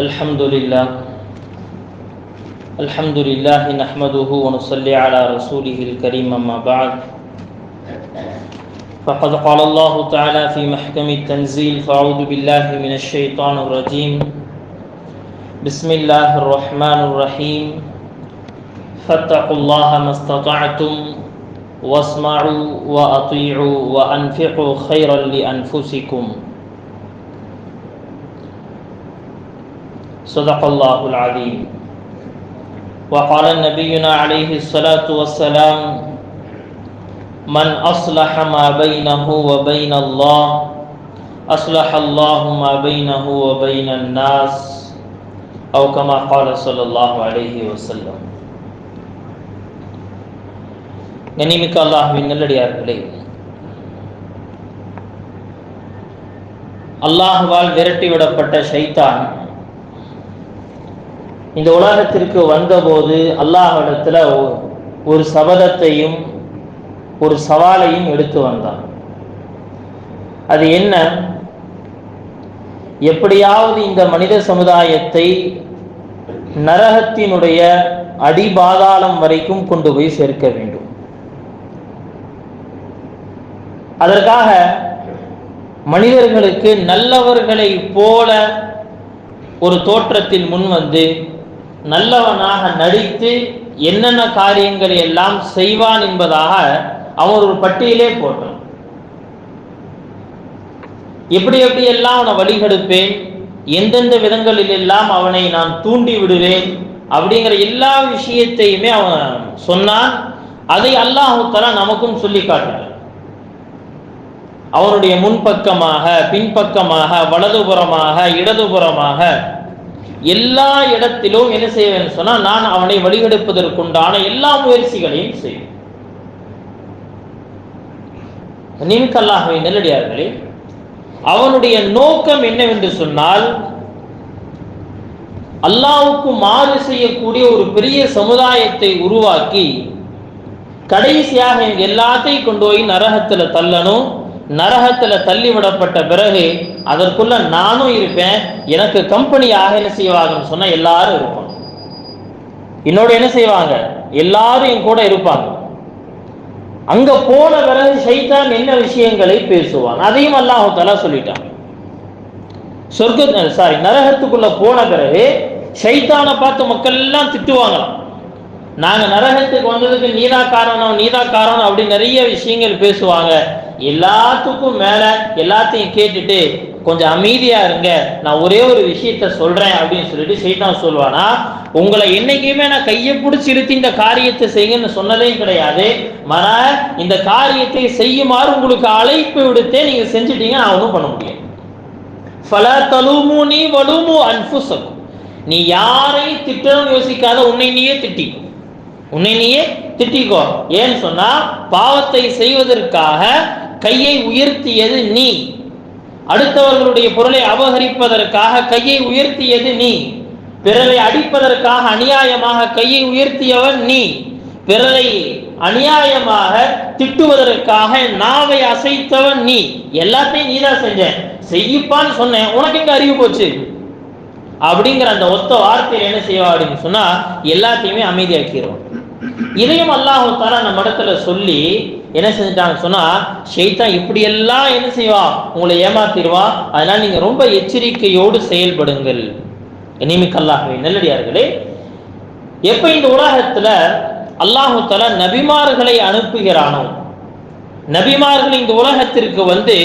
الحمد لله. الحمد لله نحمده ونصلي على رسوله الكريم أما بعد. فقد قال الله تعالى في محكم التنزيل فأعوذ بالله من الشيطان الرجيم. بسم الله الرحمن الرحيم. فاتقوا الله ما استطعتم واسمعوا وأطيعوا وأنفقوا خيرا لأنفسكم. صدق الله العظيم وقال نبينا عليه الصلاة والسلام من أصلح ما بينه وبين الله أصلح الله ما بينه وبين الناس أو كما قال صلى الله عليه وسلم கனிமிக்க அல்லாஹுவின் நல்லடியார்களே அல்லாஹுவால் விரட்டிவிடப்பட்ட ஷைத்தான் இந்த உலகத்திற்கு வந்தபோது அல்லாஹிடத்துல ஒரு சபதத்தையும் ஒரு சவாலையும் எடுத்து வந்தான். அது என்ன? எப்படியாவது இந்த மனித சமுதாயத்தை நரகத்தினுடைய அடிபாதாளம் வரைக்கும் கொண்டு போய் சேர்க்க வேண்டும். அதற்காக மனிதர்களுக்கு நல்லவர்களை போல ஒரு தோற்றத்தில் முன் வந்து நல்லவனாக நடித்து என்னென்ன காரியங்களை எல்லாம் செய்வான் என்பதாக அவன் ஒரு பட்டியலே போட்டான். எப்படி எப்படி எல்லாம் அவனை வழிகெடுப்பேன் எந்தெந்த விதங்களில் எல்லாம் அவனை நான் தூண்டி விடுவேன் அப்படிங்கிற எல்லா விஷயத்தையுமே அவன் சொன்னான். அதை அல்லாஹுத்தலா நமக்கும் சொல்லி காட்டுறான் அவனுடைய முன்பக்கமாக பின்பக்கமாக வலதுபுறமாக இடதுபுறமாக எல்லா இடத்திலும் என்ன செய்வேன் சொன்னா நான் அவனை வழிகெடுப்பதற்குண்டான எல்லா முயற்சிகளையும் செய்வேன். நிமிக்கல்லாகவே நெல்லடியார்களே அவனுடைய நோக்கம் என்னவென்று சொன்னால் அல்லாவுக்கு மாறு செய்யக்கூடிய ஒரு பெரிய சமுதாயத்தை உருவாக்கி கடைசியாக எல்லாத்தையும் கொண்டு போய் நரகத்துல தள்ளணும். நரகத்துல தள்ளி விடப்பட்ட பிறகு அதற்குள்ள நானும் இருப்பேன் எனக்கு கம்பெனியாக என்ன செய்வாங்கன்னு சொன்னால் எல்லாரும் இருப்பாங்க. என்னோட என்ன செய்வாங்க? எல்லாரும் என் கூட இருப்பாங்க. அங்க போன பிறகு சைத்தான் என்ன விஷயங்களை பேசுவான்? அதையும் அல்லாஹால சொல்லிட்டான். சொர்க்க சாரி நரகத்துக்குள்ள போன பிறகு சைத்தானை பார்த்து மக்கள் எல்லாம் திட்டுவாங்களாம். நாங்க நரகத்துக்கு வந்ததுக்கு நீதா காரணம் நீதா காரணம் அப்படி நிறைய விஷயங்கள் பேசுவாங்க. எல்லாத்துக்கும் மேல எல்லாத்தையும் கேட்டுட்டு கொஞ்சம் அமைதியா இருங்க. நான் ஒரே ஒரு விஷயத்த சொல்றேன் அப்படின்னு சொல்லிட்டு சைத்தான் சொல்லுவானா உங்களை என்னைக்குமே நான் கையை பிடிச்சி இழுத்து இந்த காரியத்தை செய்யுங்கன்னு சொன்னதே கிடையாது. மன இந்த காரியத்தை செய்யுமாறு உங்களுக்கு அழைப்பு விடுத்தே நீங்க செஞ்சுட்டீங்க நான் ஒன்றும் பண்ண முடியும் ஃபல தலுமு நீ வலுமு அன்புசக்கும் நீ யாரையும் திட்டணும் யோசிக்காத உன்னை நீயே திட்டிக்கும் உன்னை நீயே திட்டிக்கோ. ஏன்னு சொன்னா பாவத்தை செய்வதற்காக கையை உயர்த்தியது நீ. அடுத்தவர்களுடைய பொருளை அபகரிப்பதற்காக கையை உயர்த்தியது நீ. பிறரை அடிப்பதற்காக அநியாயமாக கையை உயர்த்தியவன் நீ. பிறரை அநியாயமாக திட்டுவதற்காக நாவை அசைத்தவன் நீ. எல்லாத்தையும் நீதான் செஞ்ச. செய்யப்பான்னு சொன்னேன். உனக்கு எங்க அறிவு போச்சு? அப்படிங்கிற அந்த ஒத்த வார்த்தையில் என்ன செய்வா அப்படின்னு சொன்னா எல்லாத்தையுமே அமைதியாக்கிடுவான் இதையும் அல்லாஹு தாலா நம்ம இடத்துல சொல்லி என்ன செஞ்சுட்டாங்க சொன்னா ஷெய்தான் இப்படி எல்லாம் என்ன செய்வா? உங்களை ஏமாத்திடுவா. அதனால நீங்க ரொம்ப எச்சரிக்கையோடு செயல்படுங்கள். இனிமிக்கல்லாகவே. நல்லடியார்களே எப்ப இந்த உலகத்துல அல்லாஹு தாலா நபிமார்களை அனுப்புகிறானோ நபிமார்கள் இந்த உலகத்திற்கு வந்து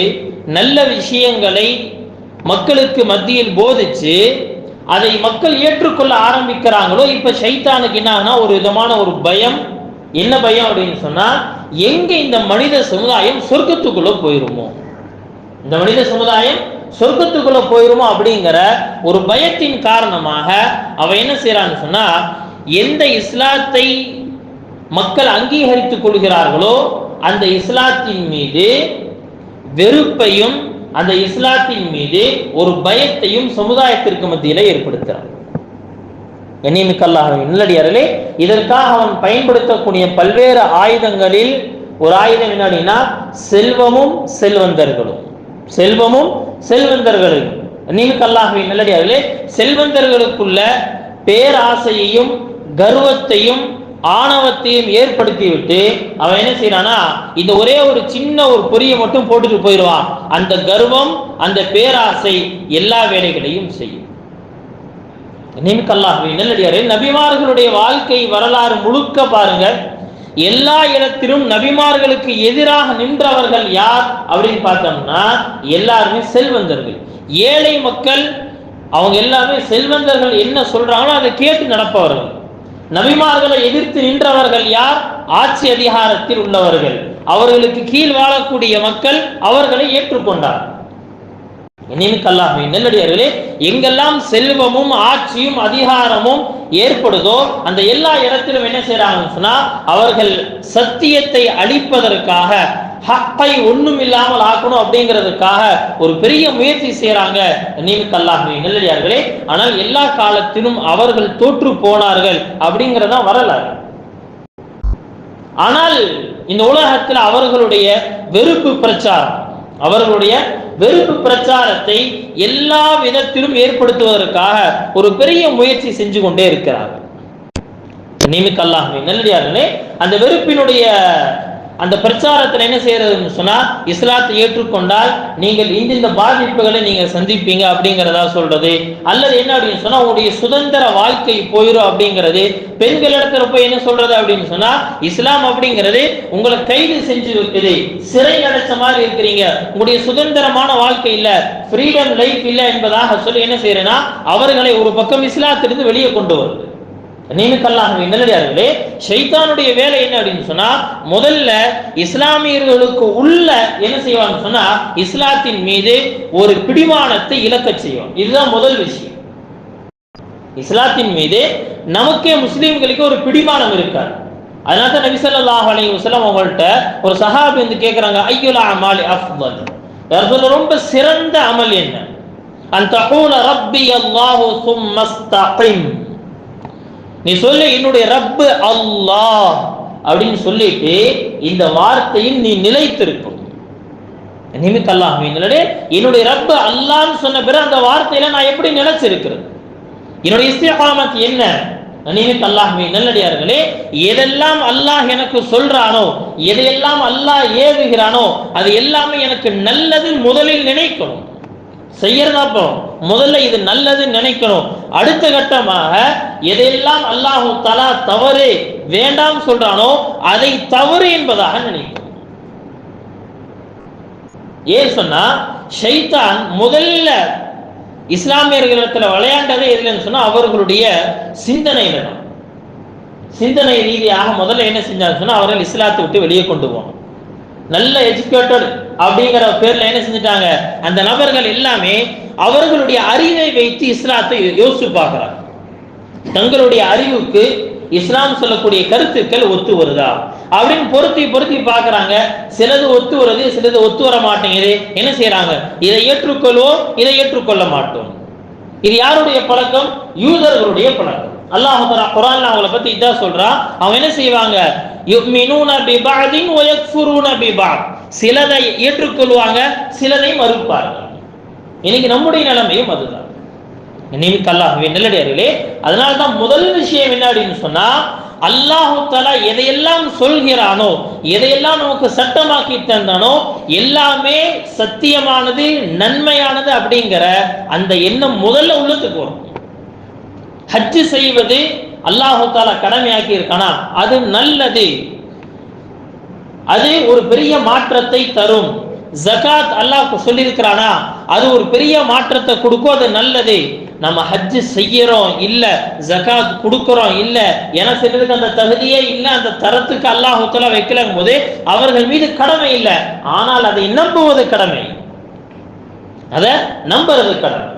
நல்ல விஷயங்களை மக்களுக்கு மத்தியில் போதிச்சு அதை மக்கள் ஏற்றுக்கொள்ள ஆரம்பிக்கிறாங்களோ இப்ப சைத்தானுக்கு என்ன ஒரு விதமான ஒரு பயம். என்ன பயம் அப்படின்னு சொன்னா எங்க இந்த மனித சமுதாயம் சொர்க்கத்துக்குள்ள போயிருமோ? இந்த மனித சமுதாயம் சொர்க்கத்துக்குள்ள போயிருமோ அப்படிங்கிற ஒரு பயத்தின் காரணமாக அவ என்ன செய்யறான்னு சொன்னா எந்த இஸ்லாத்தை மக்கள் அங்கீகரித்துக் கொள்கிறார்களோ அந்த இஸ்லாத்தின் மீது வெறுப்பையும் அந்த இஸ்லாத்தின் மீது ஒரு பயத்தையும் சமுதாயத்திற்கு மத்தியில ஏற்படுத்துறான். கண்ணியமிக்கல்லாக நல்லடியார்களே இதற்காக அவன் பயன்படுத்தக்கூடிய பல்வேறு ஆயுதங்களில் ஒரு ஆயுதம் என்னன்னா செல்வமும் செல்வந்தர்களும். செல்வமும் செல்வந்தர்களும். நீனுக்கு அல்லாஹுவின் நல்லடியார்களே செல்வந்தர்களுக்குள்ள பேராசையையும் கர்வத்தையும் ஆணவத்தையும் ஏற்படுத்திவிட்டு அவன் என்ன செய்யறானா இந்த ஒரே ஒரு சின்ன ஒரு பொறியை மட்டும் போட்டுட்டு போயிடுவான். அந்த கர்வம் அந்த பேராசை எல்லா வேலைகளையும் செய்யும். நிமிக்கல்லாஹுவை நல்லடியாரே நபிமார்களுடைய வாழ்க்கை வரலாறு முழுக்க பாருங்க எல்லா இடத்திலும் நபிமார்களுக்கு எதிராக நின்றவர்கள் யார் அப்படின்னு பார்த்தோம்னா எல்லாருமே செல்வந்தர்கள். ஏழை மக்கள் அவங்க எல்லாமே செல்வந்தர்கள் என்ன சொல்றாங்களோ அதை கேட்டு நடப்பவர்கள். நபிமார்களை எதிர்த்து நின்றவர்கள் யார்? ஆட்சி அதிகாரத்தில் உள்ளவர்கள். அவர்களுக்கு கீழ் வாழக்கூடிய மக்கள் அவர்களை ஏற்றுக்கொண்டார். நினைக்கல்லாமே நெல்லடியார்களே எங்கெல்லாம் செல்வமும் ஆட்சியும் அதிகாரமும் ஏற்படுதோ அந்த எல்லா இடத்திலும் என்ன செய்யறாங்கன்னு சொன்னா அவர்கள் சத்தியத்தை அழிப்பதற்காக ஹக்கை ஒண்ணும் இல்லாமல் ஆக்கணும் அப்படிங்கிறதுக்காக ஒரு பெரிய முயற்சி செய்யறாங்க நீனுக்கல்லாமே நெல்லடியார்களே ஆனால் எல்லா காலத்திலும் அவர்கள் தோற்று போனார்கள் அப்படிங்கிறதா வரலாறு. ஆனால் இந்த உலகத்தில் அவர்களுடைய வெறுப்பு பிரச்சாரம் அவர்களுடைய வெறுப்பு பிரச்சாரத்தை எல்லா விதத்திலும் ஏற்படுத்துவதற்காக ஒரு பெரிய முயற்சி செஞ்சு கொண்டே இருக்கிறார்கள். நிமிக்கல்லாமே நல்லடியார்களே அந்த வெறுப்பினுடைய அந்த பிரச்சாரத்தில் என்ன செய்யறதுன்னு சொன்னா இஸ்லாத்தை ஏற்றுக்கொண்டால் நீங்கள் இந்த இந்த பாதிப்புகளை நீங்க சந்திப்பீங்க அப்படிங்கிறதா சொல்றது. அல்லது என்ன அப்படின்னு சொன்னா உங்களுடைய சுதந்திர வாழ்க்கை போயிடும் அப்படிங்கிறது. பெண்கள் இடத்துல போய் என்ன சொல்றது அப்படின்னு சொன்னா இஸ்லாம் அப்படிங்கிறது உங்களை கைது செஞ்சு வைக்குது சிறை அடைச்ச மாதிரி இருக்கிறீங்க. உங்களுடைய சுதந்திரமான வாழ்க்கை இல்ல. ஃப்ரீடம் லைஃப் இல்ல என்பதாக சொல்லி என்ன செய்யறேன்னா அவர்களை ஒரு பக்கம் இஸ்லாத்திலிருந்து வெளியே கொண்டு வருது. நியமிக்கல்லாகவே நல்லடியார்களே ஷைத்தானுடைய வேலை என்ன அப்படின்னு சொன்னா முதல்ல இஸ்லாமியர்களுக்கு உள்ள என்ன செய்வாங்க சொன்னா இஸ்லாத்தின் மீது ஒரு பிடிமானத்தை இழக்க செய்யும் இதுதான் முதல் விஷயம். இஸ்லாத்தின் மீது நமக்கே முஸ்லீம்களுக்கு ஒரு பிடிமானம் இருக்காது. அதனால தான் நபி ஸல்லல்லாஹு அலைஹி அவங்கள்ட்ட ஒரு சஹாபி வந்து கேக்குறாங்க ஐயுல் மாலி அஃபல் ரொம்ப சிறந்த அமல் என்ன? அந்த ரப்பி அல்லாஹு சும்மஸ்தகிம். நீ சொல்லு என்னுடைய ரப்பு அல்லாஹ் அப்படின்னு சொல்லிட்டு இந்த வார்த்தையில் நீ நிலைத்திருக்கும். நிமித் அல்லாஹ் என்னுடைய ரப்பு அல்லான்னு சொன்ன பிறகு அந்த வார்த்தையில நான் எப்படி நினைச்சிருக்கிறது என்னுடைய இஸ்திகாமத் என்ன? நிமித் அல்லாஹ் நல்லடியார்களே எதெல்லாம் அல்லாஹ் எனக்கு சொல்றானோ எதையெல்லாம் அல்லாஹ் ஏவுகிறானோ அது எல்லாமே எனக்கு நல்லது முதலில் நினைக்கணும். செய்யறதாப்போ முதல்ல இது நல்லது நினைக்கணும். அடுத்த கட்டமாக எதையெல்லாம் அல்லாஹு தலா தவறு வேண்டாம் சொல்றானோ அதை தவறு என்பதாக நினைக்கும். ஏன் சொன்னா ஷைத்தான் முதல்ல இஸ்லாமியர்களிடத்துல விளையாண்டதே இல்லைன்னு சொன்னா அவர்களுடைய சிந்தனையில தான் சிந்தனை ரீதியாக முதல்ல என்ன செஞ்சாங்க சொன்னா அவர்கள் இஸ்லாத்தை விட்டு வெளியே கொண்டு போகணும் நல்ல எஜுகேட்டட் அப்படிங்கிற பேர்ல என்ன செஞ்சுட்டாங்க? அந்த நபர்கள் எல்லாமே அவர்களுடைய அறிவை வைத்து இஸ்லாத்தை யோசிச்சு பார்க்கிறார் தங்களுடைய அறிவுக்கு இஸ்லாம் சொல்லக்கூடிய கருத்துக்கள் ஒத்து வருதா? அப்படின்னு பொருத்தி பொருத்தி பார்க்கறாங்க. சிலது ஒத்து வருது சிலது ஒத்து வர மாட்டேங்குது. என்ன செய்யறாங்க இதை ஏற்றுக்கொள்வோம் இதை ஏற்றுக்கொள்ள மாட்டோம். இது யாருடைய பழக்கம்? யூதர்களுடைய பழக்கம். அல்லாஹ் குரான் குர்ஆன்ல அவங்கள பத்தி இதான் சொல்றான் அவங்க என்ன செய்வாங்க? சிலதை ஏற்றுக்கொள்வாங்க சிலதை மறுப்பார்கள். இன்னைக்கு நம்முடைய நிலைமையும் அதுதான். நிமித் அல்லாஹுவே நல்லடியார்களே அதனால தான் முதல் விஷயம் என்ன அப்படின்னு சொன்னா அல்லாஹு தஆலா எதையெல்லாம் சொல்கிறானோ எதையெல்லாம் நமக்கு சட்டமாக்கி தந்தானோ எல்லாமே சத்தியமானது நன்மையானது அப்படிங்கிற அந்த எண்ணம் முதல்ல உள்ளத்துக்கு வரும். ஹஜ்ஜு செய்வது அல்லாஹு தாலா கடமையாக்கி இருக்கானா அது நல்லது. அது ஒரு பெரிய மாற்றத்தை தரும். ஜகாத் அல்லாஹ் சொல்லியிருக்கிறானா? அது ஒரு பெரிய மாற்றத்தை கொடுக்கும் அது நல்லது. நம்ம ஹஜ்ஜு செய்யறோம் இல்ல ஜகாத் கொடுக்கறோம் இல்ல என செய்யறதுக்கு அந்த தகுதியே இல்ல அந்த தரத்துக்கு அல்லாஹுத்துல தஆலா வைக்கலங்கும் போது அவர்கள் மீது கடமை இல்ல. ஆனால் அதை நம்புவது கடமை. அத நம்புறது கடமை.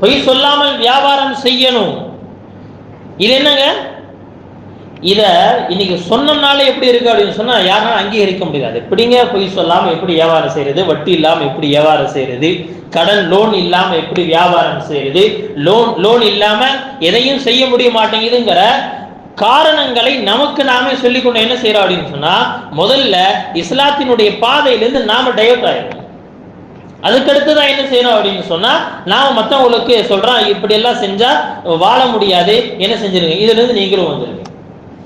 பொய் சொல்லாமல் வியாபாரம் செய்யணும். இது என்னங்க? இதை இன்னைக்கு சொன்னனால எப்படி இருக்கு அப்படின்னு சொன்னா யாரும் அங்கீகரிக்க முடியாது. எப்படிங்க பொய் சொல்லாம எப்படி வியாபாரம் செய்யறது? வட்டி இல்லாம எப்படி வியாபாரம் செய்யறது? கடன் லோன் இல்லாம எப்படி வியாபாரம் செய்யறது? லோன் லோன் இல்லாம எதையும் செய்ய முடிய மாட்டேங்குதுங்கிற காரணங்களை நமக்கு நாமே சொல்லிக்கொண்டு என்ன செய்யறோம் அப்படின்னு சொன்னா முதல்ல இஸ்லாத்தினுடைய பாதையிலிருந்து நாம டைவர்ட் ஆயிடும் அதுக்கடுத்து தான் என்ன செய்யணும் அப்படின்னு சொன்னா நாம் மற்றவங்களுக்கு சொல்றேன் இப்படி எல்லாம் செஞ்சா வாழ முடியாது என்ன செஞ்சிருங்க? இதுல இருந்து நீங்களும் வந்துருங்க.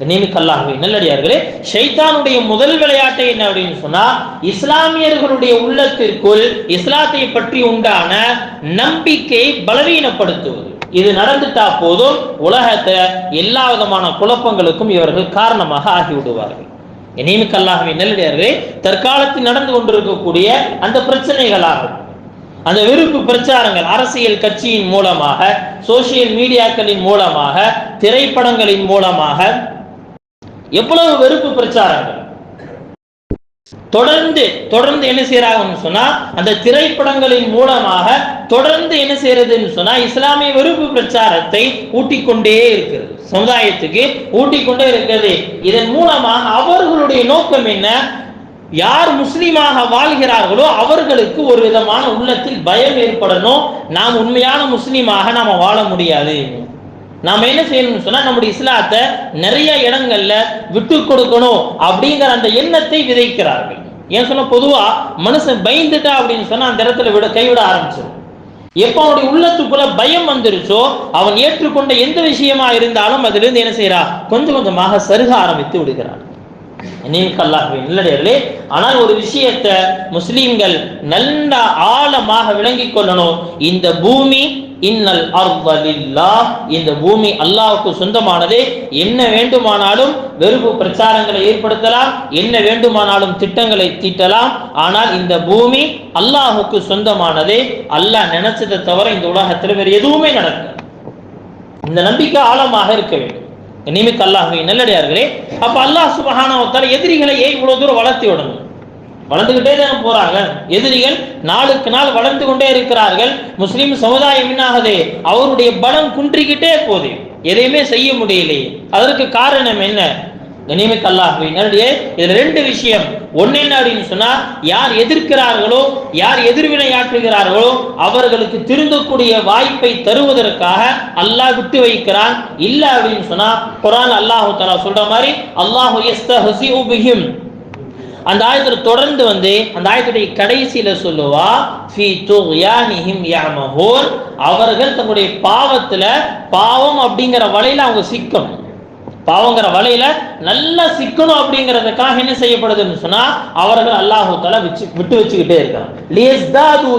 நியமிக்கல்லாகவே நல்லடியார்களே ஷைத்தானுடைய முதல் விளையாட்டு என்ன அப்படின்னு சொன்னா இஸ்லாமியர்களுடைய உள்ளத்திற்குள் இஸ்லாத்தை பற்றி உண்டான நம்பிக்கையை பலவீனப்படுத்துவது. இது நடந்துட்டா போதும் உலகத்தை எல்லா விதமான குழப்பங்களுக்கும் இவர்கள் காரணமாக ஆகிவிடுவார்கள். நியமிக்கல்லாகவே நல்லடியார்களே தற்காலத்தில் நடந்து கொண்டிருக்கக்கூடிய அந்த பிரச்சனைகளாகும். அந்த வெறுப்பு பிரச்சாரங்கள் அரசியல் கட்சியின் மூலமாக சோசியல் மீடியாக்களின் மூலமாக திரைப்படங்களின் மூலமாக எவ்வளவு வெறுப்பு பிரச்சாரங்கள் தொடர்ந்து தொடர்ந்து என்ன செய்யறாங்கன்னு சொன்னா அந்த திரைப்படங்களின் மூலமாக தொடர்ந்து என்ன செய்யறதுன்னு சொன்னா இஸ்லாமிய வெறுப்பு பிரச்சாரத்தை ஊட்டிக்கொண்டே இருக்கிறது. சமுதாயத்துக்கு ஊட்டிக்கொண்டே இருக்கிறது. இதன் மூலமாக அவர்களுடைய நோக்கம் என்ன? யார் முஸ்லீமாக வாழ்கிறார்களோ அவர்களுக்கு ஒரு விதமான உள்ளத்தில் பயம் ஏற்படணும். நாம் உண்மையான முஸ்லீமாக நாம வாழ முடியாது. நாம என்ன செய்யணும்னு சொன்னா நம்முடைய இஸ்லாத்தை நிறைய இடங்கள்ல விட்டு கொடுக்கணும் அப்படிங்கிற அந்த எண்ணத்தை விதைக்கிறார்கள். ஏன் சொன்னா பொதுவா மனுஷன் பயந்துட்டா அப்படின்னு சொன்னா அந்த இடத்துல விட கைவிட ஆரம்பிச்சிடும் எப்ப அவனுடைய உள்ளத்துக்குள்ள பயம் வந்துருச்சோ அவன் ஏற்றுக்கொண்ட எந்த விஷயமா இருந்தாலும் அதிலிருந்து என்ன செய்யறா? கொஞ்சம் கொஞ்சமாக சருக ஆரம்பித்து விடுகிறான். நல்லடியார்களே ஆனால் ஒரு விஷயத்தை முஸ்லீம்கள் நல்ல ஆழமாக விளங்கிக் கொள்ளணும். இந்த பூமி இன்னல் அர்வலில்லா இந்த பூமி அல்லாவுக்கு சொந்தமானது. என்ன வேண்டுமானாலும் வெறுப்பு பிரச்சாரங்களை ஏற்படுத்தலாம். என்ன வேண்டுமானாலும் திட்டங்களை தீட்டலாம். ஆனால் இந்த பூமி அல்லாஹுக்கு சொந்தமானது. அல்லாஹ் நினைச்சதை தவிர இந்த உலகத்தில் வேறு எதுவுமே நடக்கும் இந்த நம்பிக்கை ஆழமாக இருக்க வேண்டும். நியமிக்க அல்லாஹுவை நல்லடியார்களே. அப்ப அல்லாஹ் சுபஹானவத்தால் எதிரிகளை ஏன் இவ்வளவு தூரம் வளர்த்தி விடணும்? வளர்ந்துகிட்டே தானே போறாங்க. எதிரிகள் நாளுக்கு நாள் வளர்ந்து கொண்டே இருக்கிறார்கள். முஸ்லிம் சமுதாயம் என்னாகுது அவருடைய பலம் குன்றிக்கிட்டே போகுது. எதையுமே செய்ய முடியலையே. அதற்கு காரணம் என்ன? கனிமிக் அல்லாஹுவை நேரடியே இதுல ரெண்டு விஷயம். ஒன்னு என்ன அப்படின்னு சொன்னா யார் எதிர்க்கிறார்களோ யார் எதிர்வினையாற்றுகிறார்களோ அவர்களுக்கு திருந்தக்கூடிய வாய்ப்பை தருவதற்காக அல்லாஹ் விட்டு வைக்கிறான். இல்ல அப்படின்னு சொன்னா குரான் அல்லாஹு தலா சொல்ற மாதிரி அல்லாஹு யஸ்தஹசிஉ அந்த ஆயத்துல தொடர்ந்து வந்து அந்த ஆயத்துடைய கடைசியில சொல்லுவா ஃபி துக்யானிஹிம் யஅமஹூன். அவர்கள் தங்களுடைய பாவத்துல பாவம் அப்படிங்கிற வலையில அவங்க சிக்கணும். பாவங்கிற வலையில நல்லா சிக்கணும் அப்படிங்கிறதுக்காக என்ன செய்யப்படுதுன்னு சொன்னா அவர்கள் அல்லாஹூத்தால வச்சு விட்டு வச்சுக்கிட்டே இருக்கான்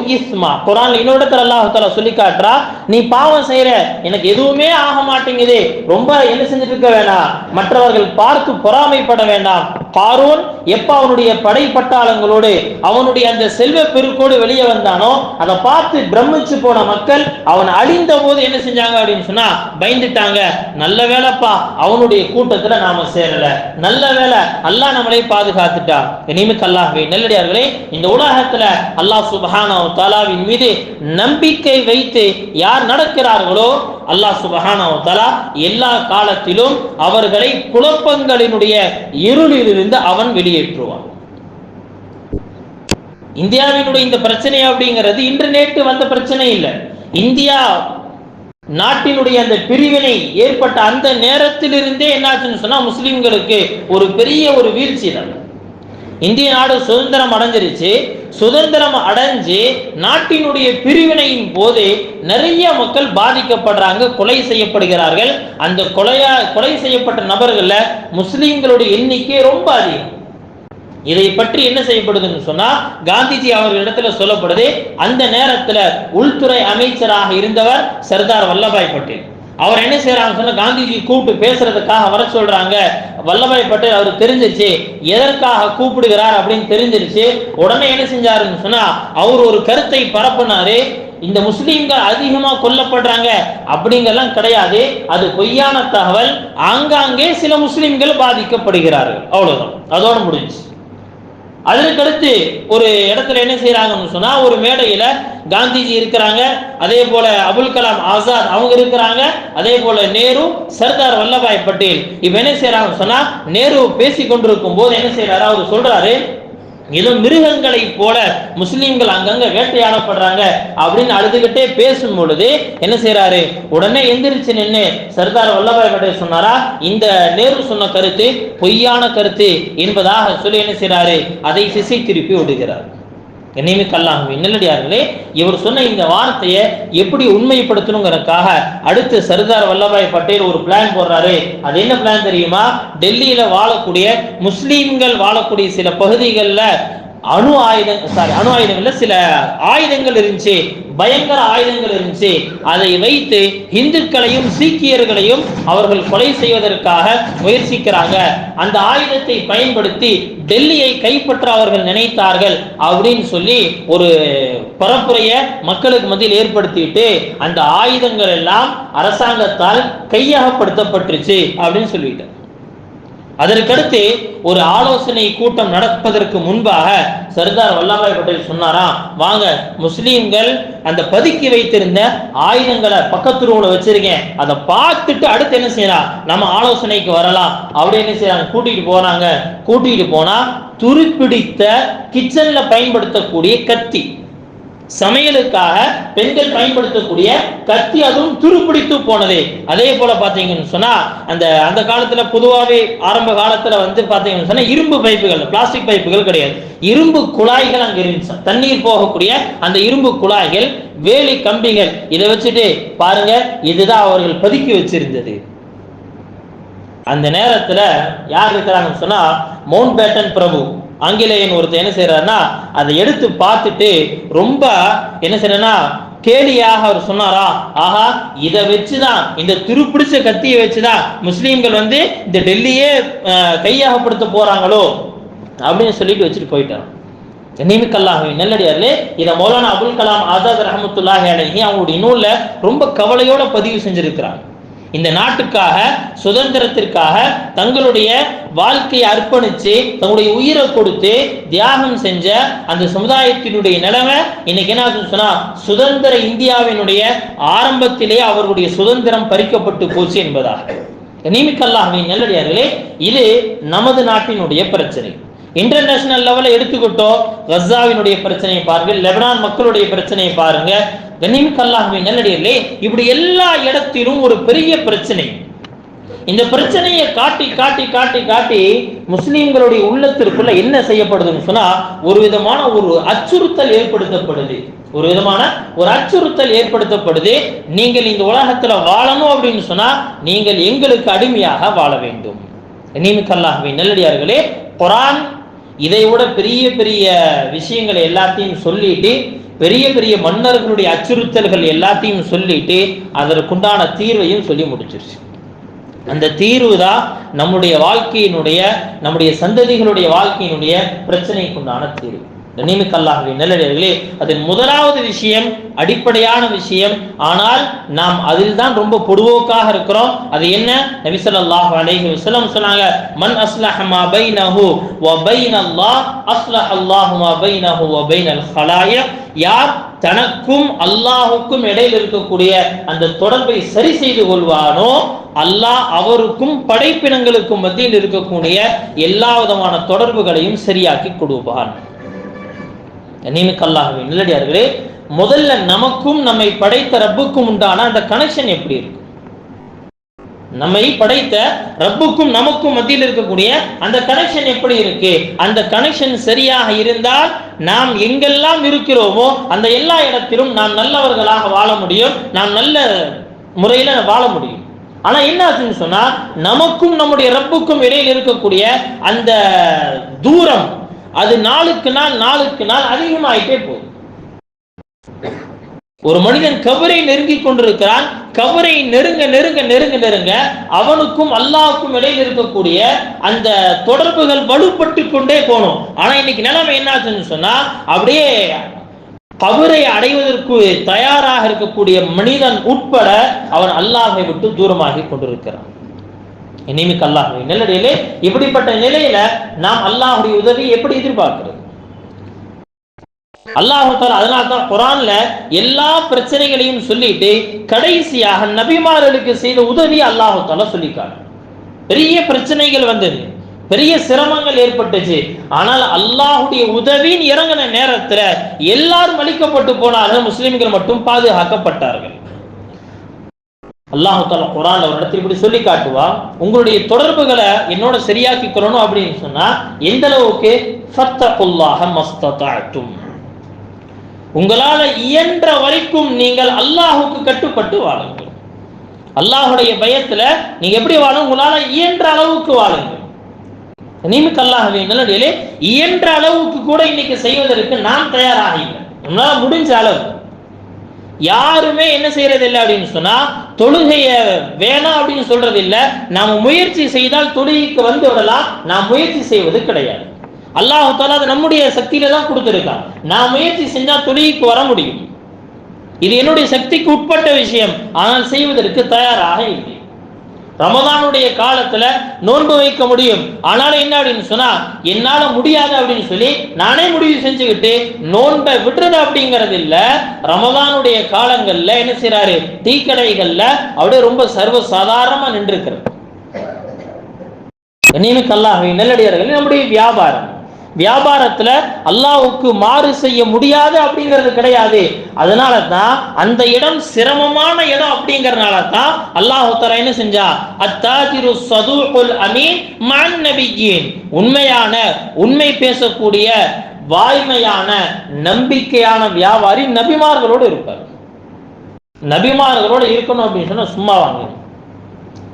இஸ்மா. குரான் இன்னொரு இடத்துல அல்லாஹு சொல்லி காட்டுறா நீ பாவம் செய்யற. எனக்கு எதுவுமே ஆக மாட்டேங்குது. ரொம்ப என்ன செஞ்சுட்டு இருக்க வேணாம். மற்றவர்கள் பார்த்து பொறாமைப்பட வேண்டாம். காரூன் எப்ப அவனுடைய படை பட்டாளங்களோடு அவனுடைய அந்த செல்வ பெருக்கோடு வெளியே வந்தானோ அதை பார்த்து பிரமிச்சு போன மக்கள் அவன் அழிந்த போது என்ன செஞ்சாங்க அப்படின்னு சொன்னா பயந்துட்டாங்க. நல்ல வேலைப்பா அவனுடைய கூட்டத்துல நாம சேரல. நல்ல வேலை அல்லாஹ் நம்மளை பாதுகாத்துட்டா. இனிமிக்கு அல்லாஹ்வே நெல்லடியார்களே இந்த உலகத்துல அல்லாஹ் சுபஹானஹு தஆலாவின் மீது நம்பிக்கை வைத்து யார் நடக்கிறார்களோ அல்லாஹ் சுபஹானஹு எல்லா காலத்திலும் அவர்களை குழப்பங்களினுடைய இருளிலிருந்து அவன் வெளியேற்றுவான். இந்தியாவினுடைய இந்த பிரச்சனை அப்படிங்கிறது இன்று நேற்று வந்த பிரச்சனை இல்லை. இந்தியா நாட்டினுடைய அந்த பிரிவினை ஏற்பட்ட அந்த நேரத்திலிருந்தே என்னாச்சுன்னு சொன்னா முஸ்லிம்களுக்கு ஒரு பெரிய ஒரு வீழ்ச்சி தான். இந்திய நாடு சுதந்திரம் அடைஞ்சிருச்சு. சுதந்திரம் அடைஞ்சு நாட்டினுடைய பிரிவினையின் போது நிறைய மக்கள் பாதிக்கப்படுறாங்க கொலை செய்யப்படுகிறார்கள். அந்த கொலையா கொலை செய்யப்பட்ட நபர்களில் முஸ்லீம்களுடைய எண்ணிக்கை ரொம்ப அதிகம். இதை பற்றி என்ன செய்யப்படுதுன்னு சொன்னா காந்திஜி அவர்களிடத்துல சொல்லப்படுது அந்த நேரத்துல உள்துறை அமைச்சராக இருந்தவர் சர்தார் வல்லபாய் பட்டேல். அவர் என்ன செய்யறாங்க சொன்னா காந்திஜி கூப்பிட்டு பேசுறதுக்காக வர சொல்றாங்க. வல்லபாய் பட்டேல் அவர் தெரிஞ்சிருச்சு. எதற்காக கூப்பிடுகிறார் அப்படின்னு தெரிஞ்சிருச்சு. உடனே என்ன செஞ்சாருன்னு சொன்னா அவர் ஒரு கருத்தை பரப்புனாரு. இந்த முஸ்லீம்கள் அதிகமா கொல்லப்படுறாங்க அப்படிங்கெல்லாம் கிடையாது. அது பொய்யான தகவல். ஆங்காங்கே சில முஸ்லீம்கள் பாதிக்கப்படுகிறார்கள். அவ்வளவுதான். அதோட முடிஞ்சு அதற்கடுத்து ஒரு இடத்துல என்ன செய்யறாங்கன்னு சொன்னா ஒரு மேடையில காந்திஜி இருக்கிறாங்க அதே போல அபுல் கலாம் ஆசாத் அவங்க இருக்கிறாங்க அதே போல நேரு சர்தார் வல்லபாய் பட்டேல். இப்ப என்ன செய்யறாங்கன்னு சொன்னா நேரு பேசி கொண்டிருக்கும் போது என்ன செய்யறாரு அவர் சொல்றாரு ஏதோ மிருகங்களை போல முஸ்லீம்கள் அங்கங்க வேட்டையாடப்படுறாங்க அப்படின்னு அழுதுகிட்டே பேசும் பொழுது என்ன செய்யறாரு உடனே எந்திரிச்சு நின்று சர்தார் வல்லபாய் பட்டேல் சொன்னாரா? இந்த நேரு சொன்ன கருத்து பொய்யான கருத்து என்பதாக சொல்லி என்ன செய்யறாரு அதை திசை திருப்பி விடுகிறார் நியமிக்கல்லாகவே நல்லடியார்களே இவர் சொன்ன இந்த வார்த்தையை எப்படி உண்மைப்படுத்தணுங்கிறதுக்காக அடுத்து சர்தார் வல்லபாய் பட்டேல் ஒரு பிளான் போடுறாரு. அது என்ன பிளான் தெரியுமா? டெல்லியில வாழக்கூடிய முஸ்லீம்கள் வாழக்கூடிய சில பகுதிகளில் அணு ஆயுதம் சாரி அணு ஆயுதங்கள்ல சில ஆயுதங்கள் இருந்துச்சு. பயங்கர ஆயுதங்கள் இருந்துச்சு. அதை வைத்து இந்துக்களையும் சீக்கியர்களையும் அவர்கள் கொலை செய்வதற்காக முயற்சிக்கிறாங்க. அந்த ஆயுதத்தை பயன்படுத்தி டெல்லியை கைப்பற்ற அவர்கள் நினைத்தார்கள் அப்படின்னு சொல்லி ஒரு பரப்புரைய மக்களுக்கு மத்தியில் ஏற்படுத்திட்டு அந்த ஆயுதங்கள் எல்லாம் அரசாங்கத்தால் கையகப்படுத்தப்பட்டுருச்சு அப்படின்னு சொல்லிட்டு அதற்கடுத்து ஒரு ஆலோசனை கூட்டம் நடப்பதற்கு முன்பாக சர்தார் வல்லபாய் பட்டேல் சொன்னாராம் வாங்க முஸ்லீம்கள் அந்த பதுக்கி வைத்திருந்த ஆயுதங்களை பக்கத்து வச்சிருக்கேன் அதை பார்த்துட்டு அடுத்து என்ன செய்யலாம் நம்ம ஆலோசனைக்கு வரலாம். அப்படி என்ன செய்யறாங்க? கூட்டிட்டு போறாங்க. கூட்டிட்டு போனா துருப்பிடித்த கிச்சன்ல பயன்படுத்தக்கூடிய கத்தி. சமையலுக்காக பெண்கள் பயன்படுத்தக்கூடிய கத்தி அதுவும் துருப்பிடித்து போனது. அதே போல பாத்தீங்கன்னு சொன்னா அந்த அந்த காலத்துல பொதுவாகவே ஆரம்ப காலத்துல வந்து பாத்தீங்கன்னு சொன்னா இரும்பு பைப்புகள் பிளாஸ்டிக் பைப்புகள் கிடையாது. இரும்பு குழாய்கள் அங்க இருந்துச்சு. தண்ணீர் போகக்கூடிய அந்த இரும்பு குழாய்கள் வேலி கம்பிகள் இதை வச்சுட்டு பாருங்க இதுதான் அவர்கள் பதுக்கி வச்சிருந்தது. அந்த நேரத்துல யார் இருக்கிறாங்கன்னு சொன்னா மவுண்ட் பேட்டன் பிரபு. ஆங்கிலேயன் ஒருத்தர் என்ன செய்யறாருன்னா அதை எடுத்து பார்த்துட்டு ரொம்ப என்ன செய்யறா கேலியாக அவர் சொன்னாரா ஆஹா இதை வச்சுதான் இந்த துருப்பிடிச்ச கத்தியை வச்சுதான் முஸ்லீம்கள் வந்து இந்த டெல்லியே அஹ், கையகப்படுத்த போறாங்களோ அப்படின்னு சொல்லிட்டு வச்சுட்டு போயிட்டார் நிமிக்கல்லாகவே நல்லடியார்களே இதை மௌலானா அபுல் கலாம் ஆசாத் ரஹமத்துல்லாஹி அலைஹி அவங்களுடைய நூலில் ரொம்ப கவலையோட பதிவு செஞ்சிருக்கிறாங்க. இந்த நாட்டுக்காக சுதந்திரத்திற்காக தங்களுடைய வாழ்க்கையை அர்ப்பணிச்சு தங்களுடைய உயிரை கொடுத்து தியாகம் செஞ்ச அந்த சமுதாயத்தினுடைய நிலைமை இன்னைக்கு என்ன சொன்னா சுதந்திர இந்தியாவினுடைய ஆரம்பத்திலே அவர்களுடைய சுதந்திரம் பறிக்கப்பட்டு போச்சு என்பதாக. நியமிக்கல்லாகவே நல்லடியார்களே இது நமது நாட்டினுடைய பிரச்சனை. இன்டர்நேஷனல் லெவலில் எடுத்துக்கிட்டோம் கசாவினுடைய பிரச்சனையை பாருங்க லெபனான் மக்களுடைய பிரச்சனையை பாருங்க கனிமிக் அல்லாஹ்வே இப்படி எல்லா இடத்திலும் ஒரு பெரிய பிரச்சனை. இந்த பிரச்சனையை காட்டி காட்டி காட்டி காட்டி முஸ்லீம்களுடைய உள்ளத்திற்குள்ள என்ன செய்யப்படுதுன்னு சொன்னா ஒரு விதமான ஒரு அச்சுறுத்தல் ஏற்படுத்தப்படுது. ஒரு விதமான ஒரு அச்சுறுத்தல் ஏற்படுத்தப்படுது. நீங்கள் இந்த உலகத்துல வாழணும் அப்படின்னு சொன்னா நீங்கள் எங்களுக்கு அடிமையாக வாழ வேண்டும். நீமிக்கல்லாகவே நல்லடியார்களே குரான் இதை விட பெரிய பெரிய விஷயங்களை எல்லாத்தையும் சொல்லிட்டு பெரிய பெரிய மன்னர்களுடைய அச்சுறுத்தல்கள் எல்லாத்தையும் சொல்லிட்டு அதற்குண்டான தீர்வையும் சொல்லி முடிச்சிருச்சு. அந்த தீர்வு தான் நம்முடைய வாழ்க்கையினுடைய நம்முடைய சந்ததிகளுடைய வாழ்க்கையினுடைய பிரச்சனைக்குண்டான தீர்வு. நியமிக்கல்லாகவே நல்லடியார்களே அதன் முதலாவது விஷயம் அடிப்படையான விஷயம். ஆனால் நாம் அதில் தான் ரொம்ப பொடுவோக்காக இருக்கிறோம். அது என்ன? நபி அல்லாஹ் அலைஹி வஸல்லம் சொன்னாங்க மன் அஸ்லஹ மா பைனஹு வ பைனல்லாஹ் அஸ்லஹ அல்லாஹு மா பைனஹு வ பைனல் ஹலாயிக் யார்? தனக்கும் அல்லாஹுக்கும் இடையில் இருக்கக்கூடிய அந்த தொடர்பை சரி செய்து கொள்வானோ அல்லாஹ் அவருக்கும் படைப்பினங்களுக்கும் மத்தியில் இருக்கக்கூடிய எல்லா விதமான தொடர்புகளையும் சரியாக்கி கொடுப்பான். கண்ணியமிக்கல்லாகவே நல்லடியார்களே முதல்ல நமக்கும் நம்மை படைத்த ரப்புக்கும் உண்டான அந்த கனெக்ஷன் எப்படி இருக்கு? நம்மை படைத்த ரப்புக்கும் நமக்கும் மத்தியில் இருக்கக்கூடிய அந்த கனெக்ஷன் எப்படி இருக்கு? அந்த கனெக்ஷன் சரியாக இருந்தால் நாம் எங்கெல்லாம் இருக்கிறோமோ அந்த எல்லா இடத்திலும் நாம் நல்லவர்களாக வாழ முடியும். நாம் நல்ல முறையில வாழ முடியும். ஆனா என்ன ஆச்சுன்னு சொன்னா நமக்கும் நம்முடைய ரப்புக்கும் இடையில் இருக்கக்கூடிய அந்த தூரம் அது நாளுக்கு நாள் நாளுக்கு நாள் அதிகமாயிட்டே போகுது. ஒரு மனிதன் கபரை நெருங்கி கொண்டிருக்கிறான். கபரை நெருங்க நெருங்க நெருங்க நெருங்க அவனுக்கும் அல்லாவுக்கும் இடையில் இருக்கக்கூடிய அந்த தொடர்புகள் வலுப்பட்டு கொண்டே போகணும் ஆனா இன்னைக்கு நிலைமை என்ன ஆச்சுன்னு சொன்னா அப்படியே கபரை அடைவதற்கு தயாராக இருக்கக்கூடிய மனிதன் உட்பட அவன் அல்லாஹை விட்டு தூரமாகி கொண்டிருக்கிறான். இனிமிக்கு அல்லாஹ் நிலையிலே இப்படிப்பட்ட நிலையில நாம் அல்லாஹுடைய உதவி எப்படி எதிர்பார்க்கிறது? அல்லாஹு அதனால தான் குரான்ல எல்லா பிரச்சனைகளையும் சொல்லிட்டு கடைசியாக நபிமார்களுக்கு செய்த உதவி அல்லாஹு தாலா சொல்லிக்காரு பெரிய பிரச்சனைகள் வந்தது. பெரிய சிரமங்கள் ஏற்பட்டுச்சு. ஆனால் அல்லாஹுடைய உதவின்னு இறங்கின நேரத்துல எல்லாரும் அழிக்கப்பட்டு போனார்கள். முஸ்லிம்கள் மட்டும் பாதுகாக்கப்பட்டார்கள். அல்லாஹு தாலா குரான் ஒரு இடத்துல இப்படி சொல்லி காட்டுவா உங்களுடைய தொடர்புகளை என்னோட சரியாக்கிக்கணும் அப்படின்னு சொன்னா எந்த அளவுக்கு? ஃபத்தகுல்லாஹ மஸ்ததாத்தும் உங்களால இயன்ற வரைக்கும் நீங்கள் அல்லாஹுக்கு கட்டுப்பட்டு வாழுங்கள். அல்லாஹுடைய பயத்துல நீங்க எப்படி வாழும்? உங்களால இயன்ற அளவுக்கு வாழுங்கள். நியமிக்க அல்லாஹ் நல்லடியிலே இயன்ற அளவுக்கு கூட இன்னைக்கு செய்வதற்கு நான் தயாராக உங்களால நம்மளால முடிஞ்ச அளவு. யாருமே என்ன செய்யறது இல்லை அப்படின்னு சொன்னா தொழுகைய வேணாம் அப்படின்னு சொல்றது இல்ல நாம முயற்சி செய்தால் தொழுகைக்கு வந்து விடலாம். நாம் முயற்சி செய்வது கிடையாது. அல்லாஹு தாலா அது நம்முடைய சக்தியில தான் கொடுத்துருக்கான். நான் முயற்சி செஞ்சா தொழுகைக்கு வர முடியும். இது என்னுடைய சக்திக்கு உட்பட்ட விஷயம். ஆனால் செய்வதற்கு தயாராக இல்லை. ரமதானுடைய காலத்துல நோன்பு வைக்க முடியும். ஆனாலும் என்ன அப்படின்னு சொன்னா என்னால முடியாது அப்படின்னு சொல்லி நானே முடிவு செஞ்சுக்கிட்டு நோன்பை விடுறது அப்படிங்கிறது இல்ல. ரமதானுடைய காலங்கள்ல என்ன செய்யறாரு டீ கடைகள்ல அப்படியே ரொம்ப சர்வ சாதாரணமா நின்று இருக்கிறது கல்லாஹ் நெல்லடியார்கள் நம்முடைய வியாபாரம். வியாபாரத்துல அல்லாவுக்கு மாறு செய்ய முடியாது அப்படிங்கிறது கிடையாது. அதனால தான் அந்த இடம் சிரமமான இடம் அப்படிங்கறனால தான் அல்லாஹு தஆலா என்ன செஞ்சா அத்தாஜிரு சதூகுல் அமீன் மன் நபியின். உண்மையான உண்மை பேசக்கூடிய வாய்மையான நம்பிக்கையான வியாபாரி நபிமார்களோடு இருப்பார். நபிமார்களோடு இருக்கணும் அப்படின்னு சொன்னா சும்மா வாங்க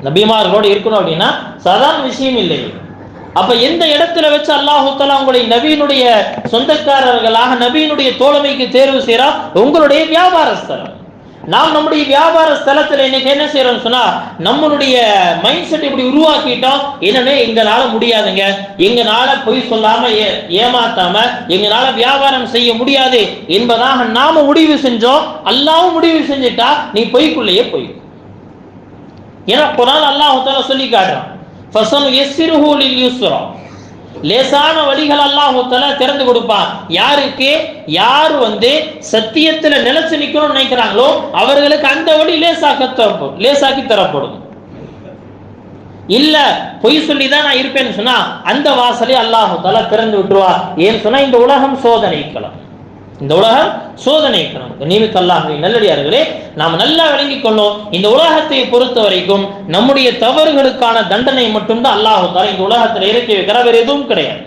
நபிமார்களோடு இருக்கணும் அப்படின்னா சாதாரண விஷயம் இல்லை அப்ப எந்த இடத்துல வச்சு அல்லாஹுத்தலா உங்களை நபியினுடைய சொந்தக்காரர்களாக நபியினுடைய தோழமைக்கு தேர்வு செய்யறா உங்களுடைய வியாபார ஸ்தலம் நாம் நம்முடைய வியாபார ஸ்தலத்துல இன்னைக்கு என்ன செய்யறோம் சொன்னா நம்மளுடைய மைண்ட் செட் இப்படி உருவாக்கிட்டோம் என்னன்னு எங்களால முடியாதுங்க. எங்களால பொய் சொல்லாம ஏ- ஏமாத்தாம எங்களால வியாபாரம் செய்ய முடியாது என்பதாக நாம முடிவு செஞ்சோம். அல்லாவும் முடிவு செஞ்சுட்டா நீ பொய்க்குள்ளேயே போய் ஏன்னா குரான் அல்லாஹ் சொல்லி காட்டுறான். ஃபசனு யஸ்ஸிருஹு லில் லேசான வழிகள் அல்லாஹூத்தல திறந்து கொடுப்பான் யாருக்கு? யார் வந்து சத்தியத்துல நிலைச்சு நிக்கணும்னு நினைக்கிறாங்களோ அவர்களுக்கு அந்த வழி லேசாக்க தரப்படும் லேசாக்கி தரப்படும். இல்ல பொய் சொல்லி தான் நான் இருப்பேன்னு சொன்னா அந்த வாசலை அல்லாஹூத்தல திறந்து விட்டுருவா ஏன்னு சொன்னா இந்த உலகம் சோதனைக்கலாம். இந்த உலகம் சோதனைக்களம் நமக்கு நியமித்தல்லாகவே நல்லடியார்களே நாம் நல்லா விளங்கிக் கொள்ளோம். இந்த உலகத்தை பொறுத்த வரைக்கும் நம்முடைய தவறுகளுக்கான தண்டனை மட்டும்தான் அல்லாஹ் இந்த உலகத்தில் இறக்கி வைக்கிற வேற எதுவும் கிடையாது.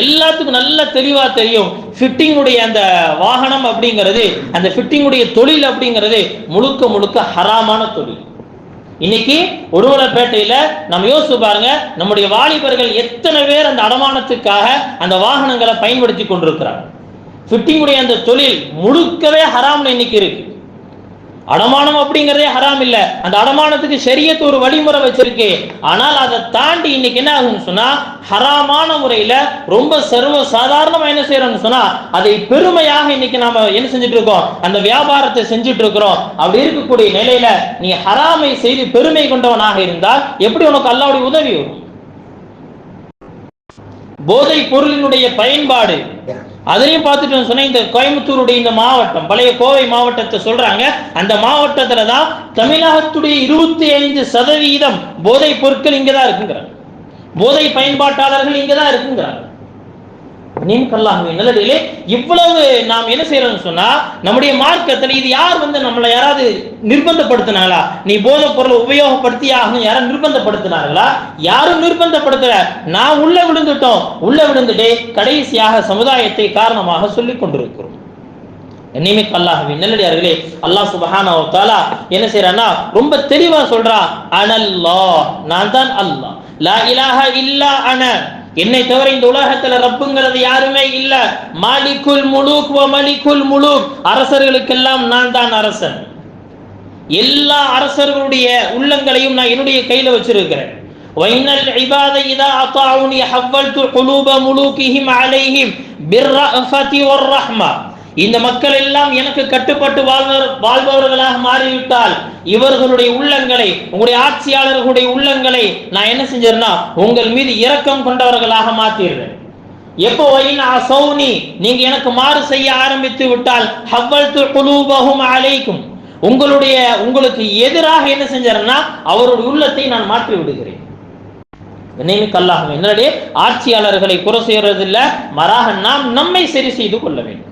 எல்லாத்துக்கும் நல்ல தெளிவா தெரியும். ஃபிட்டிங்குடைய அந்த வாகனம் அப்படிங்கிறது அந்த ஃபிட்டிங்குடைய தொழில் அப்படிங்கிறது முழுக்க முழுக்க ஹராமான தொழில். இன்னைக்கு உடுமலைப்பேட்டையில நம்ம யோசிச்சு பாருங்க நம்முடைய வாலிபர்கள் எத்தனை பேர் அந்த அடமானத்துக்காக அந்த வாகனங்களை பயன்படுத்தி கொண்டிருக்கிறாங்க. ஃபிட்டிங்குடைய அந்த தொழில் முழுக்கவே ஹராம்னு இன்னைக்கு இருக்கு. அடமானம் அப்படிங்கிறதே ஹராம் இல்ல. அந்த அடமானத்துக்கு சரியத்து ஒரு வழிமுறை வச்சிருக்கு. ஆனால் அதை தாண்டி இன்னைக்கு என்ன ஆகும்னு சொன்னா ஹராமான முறையில ரொம்ப சர்வ சாதாரணமா என்ன செய்யறோம்னு சொன்னா அதை பெருமையாக இன்னைக்கு நாம என்ன செஞ்சுட்டு இருக்கோம் அந்த வியாபாரத்தை செஞ்சுட்டு இருக்கிறோம் அப்படி இருக்கக்கூடிய நிலையில நீ ஹராமை செய்து பெருமை கொண்டவனாக இருந்தால் எப்படி உனக்கு அல்லாவுடைய உதவி வரும்? போதை பொருளினுடைய பயன்பாடு. அதையும் பார்த்துட்டு சொன்னேன் இந்த கோயம்புத்தூருடைய இந்த மாவட்டம் பழைய கோவை மாவட்டத்தை சொல்றாங்க. அந்த மாவட்டத்துல தான் தமிழகத்துடைய இருபத்தி ஐந்து சதவீதம் போதை பொருட்கள் இங்கதான் இருக்குங்கிறாங்க. போதை பயன்பாட்டாளர்கள் இங்கதான் இருக்குங்கிறாங்க. நீம்கல்லாகவே நல்லடிகளே இவ்வளவு நாம் என்ன செய்யறோம்னு சொன்னா நம்முடைய மார்க்கத்துல இது யார் வந்து நம்மளை யாராவது நிர்பந்தப்படுத்தினாங்களா நீ போதை பொருளை உபயோகப்படுத்தி ஆகணும் யாரும் நிர்பந்தப்படுத்தினார்களா? யாரும் நிர்பந்தப்படுத்தல. நான் உள்ள விழுந்துட்டோம். உள்ள விழுந்துட்டே கடைசியாக சமுதாயத்தை காரணமாக சொல்லிக் கொண்டிருக்கிறோம். நியமிக்க அல்லாஹ்வே நல்லடியார்களே அல்லாஹ் சுபஹானா வ என்ன செய்யறான்னா ரொம்ப தெளிவா சொல்றான் அனல்லா நான் தான் அல்லாஹ். லா இலாஹ இல்லா அன. என்னை தவிர இந்த உலகத்துல ரப்புங்கிறது யாருமே இல்ல. மாலிக்குல் முழுக் மலிக்குல் முழுக் அரசர்களுக்கெல்லாம் நான் தான் அரசன். எல்லா அரசர்களுடைய உள்ளங்களையும் நான் என்னுடைய கையில வச்சிருக்கிறேன். வைனல் இபாத இதா அத்தாவுனி ஹவ்வல் குலூப முழுக்கிஹிம் அலைஹிம். பிர்ரஃபதி ஒர் ரஹ்மா இந்த மக்கள் எல்லாம் எனக்கு கட்டுப்பட்டு வாழ்வர் வாழ்பவர்களாக மாறிவிட்டால் இவர்களுடைய உள்ளங்களை உங்களுடைய ஆட்சியாளர்களுடைய உள்ளங்களை நான் என்ன செஞ்சேன்னா உங்கள் மீது இரக்கம் கொண்டவர்களாக மாத்திடுறேன் எப்போ வைன் அசௌனி நீங்க எனக்கு மாறு செய்ய ஆரம்பித்து விட்டால் ஹவ்வல் குலூபஹும் அலைக்கும். உங்களுடைய உங்களுக்கு எதிராக என்ன செஞ்சாருன்னா அவருடைய உள்ளத்தை நான் மாற்றி விடுகிறேன். நினைவுக்கு கல்லாகும் என்னுடைய ஆட்சியாளர்களை குறை செய்யறதில்ல மாறாக நாம் நம்மை சரி செய்து கொள்ள வேண்டும்.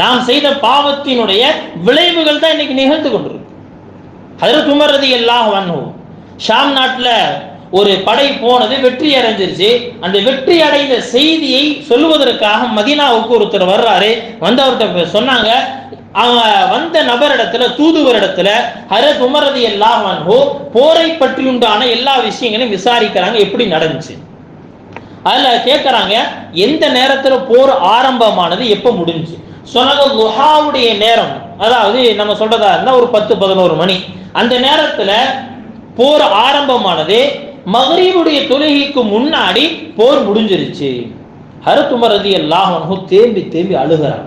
நாம் செய்த பாவத்தினுடைய விளைவுகள் தான் இன்னைக்கு நிகழ்ந்து கொண்டிருக்கு. அதில் துமரதி எல்லாம் அல்லாஹ் ஷாம் நாட்டில் ஒரு படை போனது வெற்றி அடைஞ்சிருச்சு. அந்த வெற்றி அடைந்த செய்தியை சொல்லுவதற்காக மதினாவுக்கு ஒருத்தர் வர்றாரு. வந்தவர்கிட்ட சொன்னாங்க அவன் வந்த நபரிடத்துல தூதுவரிடத்துல ஹரத் உமரது எல்லாம் போரை பற்றி உண்டான எல்லா விஷயங்களையும் விசாரிக்கிறாங்க எப்படி நடந்துச்சு. அதுல கேட்கறாங்க எந்த நேரத்துல போர் ஆரம்பமானது எப்ப முடிஞ்சு சொன்னது லுஹாவுடைய நேரம். அதாவது நம்ம சொல்றதா இருந்தா ஒரு பத்து பதினோரு மணி. அந்த நேரத்துல போர் ஆரம்பமானது மகரீபுடைய தொழுகைக்கு முன்னாடி போர் முடிஞ்சிருச்சு. ஹரத்துமர் ரதி தேம்பி தேம்பி அழுகிறார்.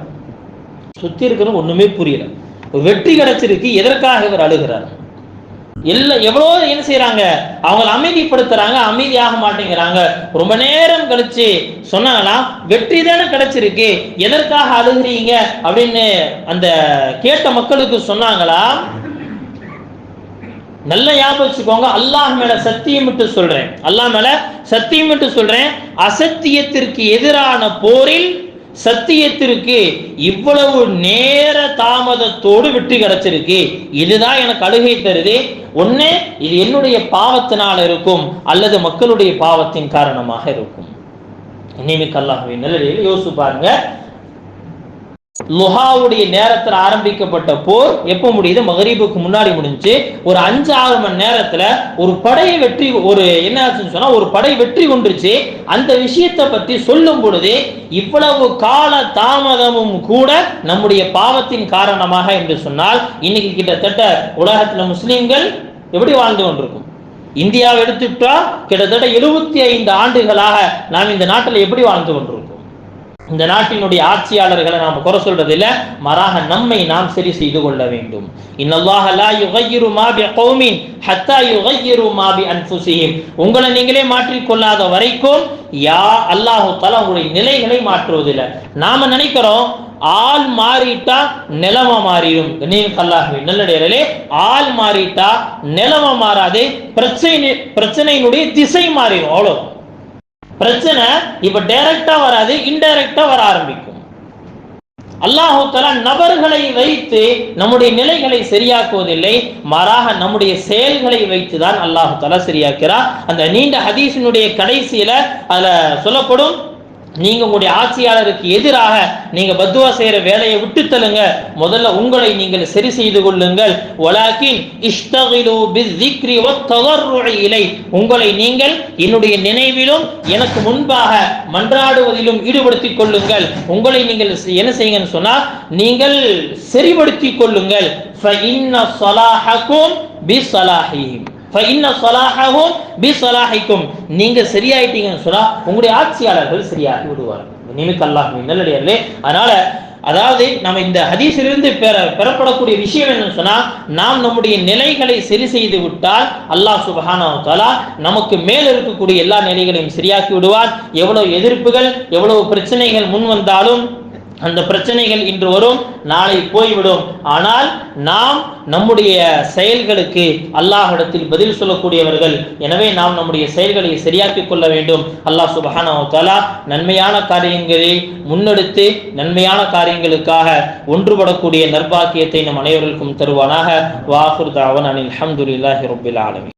சுத்தி இருக்கிறது ஒண்ணுமே புரியல. ஒரு வெற்றி கிடைச்சிருக்கு எதற்காக இவர் அழுகிறார்? எல்லாம் எவ்வளோ என்ன செய்யறாங்க அவங்கள அமைதிப்படுத்துறாங்க அமைதியாக மாட்டேங்கிறாங்க. ரொம்ப நேரம் கழிச்சு சொன்னாங்களாம் வெற்றி தானே கிடைச்சிருக்கு. எதற்காக அழுகிறீங்க? அப்படின்னு அந்த கேட்ட மக்களுக்கு சொன்னாங்களா? நல்ல ஞாபகம் வச்சுக்கோங்க அல்லாஹ் மேல சத்தியம் விட்டு சொல்றேன். அல்லாஹ் மேல சத்தியம் விட்டு சொல்றேன். அசத்தியத்திற்கு எதிரான போரில் சத்தியத்திற்கு இவ்வளவு நேர தாமதத்தோடு வெற்றி கிடைச்சிருக்கு. இதுதான் எனக்கு அழுகை தருது. ஒண்ணு இது என்னுடைய பாவத்தினால இருக்கும் அல்லது மக்களுடைய பாவத்தின் காரணமாக இருக்கும். இனிமே அல்லாஹுவின் நிலையில் யோசிச்சு பாருங்க. லுஹாவுடைய நேரத்தில் ஆரம்பிக்கப்பட்ட போர் எப்போ முடியுது? மகரீபுக்கு முன்னாடி முடிஞ்சு ஒரு அஞ்சு ஆறு மணி நேரத்துல ஒரு படையை வெற்றி ஒரு என்ன ஆச்சுன்னு சொன்னா ஒரு படை வெற்றி கொண்டுருச்சு. அந்த விஷயத்தை பற்றி சொல்லும் பொழுது இவ்வளவு கால தாமதமும் கூட நம்முடைய பாவத்தின் காரணமாக என்று சொன்னால் இன்னைக்கு கிட்டத்தட்ட உலகத்துல முஸ்லிம்கள் எப்படி வாழ்ந்து கொண்டிருக்கும்? இந்தியாவை எடுத்துட்டா கிட்டத்தட்ட எழுபத்தி ஐந்து ஆண்டுகளாக நாம் இந்த நாட்டில் எப்படி வாழ்ந்து கொண்டிருக்கோம்? இந்த நாட்டினுடைய ஆட்சியாளர்களை நாம் குறை சொல்றது இல்ல மாறாக நம்மை நாம் சரி செய்து கொள்ள வேண்டும். இன்னல்லாஹ லா யுகையிரு மா பி கௌமின் ஹத்தா யுகையிரு மா பி அன்ஃபுஸிஹிம். உங்களை நீங்களே மாற்றிக்கொள்ளாத வரைக்கும் யா அல்லாஹு தஆலா உங்களுடைய நிலைகளை மாற்றுவதில்லை. நாம நினைக்கிறோம் ஆள் மாறிட்டா நிலம மாறிடும். நீங்க அல்லாஹ்வே ஆள் மாறிட்டா நிலம மாறாது. பிரச்சனை பிரச்சனையினுடைய திசை மாறிடும். அவ்வளவு. பிரச்சனை இப்ப டைரக்டா வராது இன்டைரக்டா வர ஆரம்பிக்கும். அல்லாஹு தலா நபர்களை வைத்து நம்முடைய நிலைகளை சரியாக்குவதில்லை மாறாக நம்முடைய செயல்களை வைத்து தான் அல்லாஹு தலா சரியாக்கிறார். அந்த நீண்ட ஹதீஸினுடைய கடைசியில அதுல சொல்லப்படும் நீங்க உங்களுடைய ஆட்சியாளருக்கு எதிராக நீங்க பத்துவா செய்யற வேலையை விட்டு தள்ளுங்க. முதல்ல உங்களை நீங்கள் சரி செய்து கொள்ளுங்கள். இலை. உங்களை நீங்கள் என்னுடைய நினைவிலும் எனக்கு முன்பாக மன்றாடுவதிலும் ஈடுபடுத்திக் கொள்ளுங்கள். உங்களை நீங்கள் என்ன செய்யுங்கன்னு சொன்னா நீங்கள் சரிபடுத்திக் கொள்ளுங்கள். சொலாஹிக்கும் நீங்க சரியாயிட்டீங்கன்னு சொன்னா உங்களுடைய ஆட்சியாளர்கள் சரியாகி விடுவார்கள். நிமிக்கு அல்லாஹ் நல்லடியார்களே அதனால அதாவது நம்ம இந்த ஹதீஸிலிருந்து பெற பெறப்படக்கூடிய விஷயம் என்னன்னு சொன்னால் நாம் நம்முடைய நிலைகளை சரி செய்து விட்டால் அல்லாஹ் சுபஹானா நமக்கு மேல் இருக்கக்கூடிய எல்லா நிலைகளையும் சரியாக்கி விடுவார் எவ்வளவு எதிர்ப்புகள் எவ்வளவு பிரச்சனைகள் முன் வந்தாலும் அந்த பிரச்சனைகள் இன்று வரும் நாளை போய்விடும். ஆனால் நாம் நம்முடைய செயல்களுக்கு அல்லாஹிடத்தில் பதில் சொல்லக்கூடியவர்கள். எனவே நாம் நம்முடைய செயல்களை சரியாக்கிக் கொள்ள வேண்டும். அல்லாஹ் சுபஹானா தஆலா நன்மையான காரியங்களை முன்னெடுத்து நன்மையான காரியங்களுக்காக ஒன்றுபடக்கூடிய நற்பாக்கியத்தை நம் அனைவருக்கும் தருவானாக. வாஹுர் தாவன் அனில் அஹமதுல்லாஹி ரப்பில் ஆலமி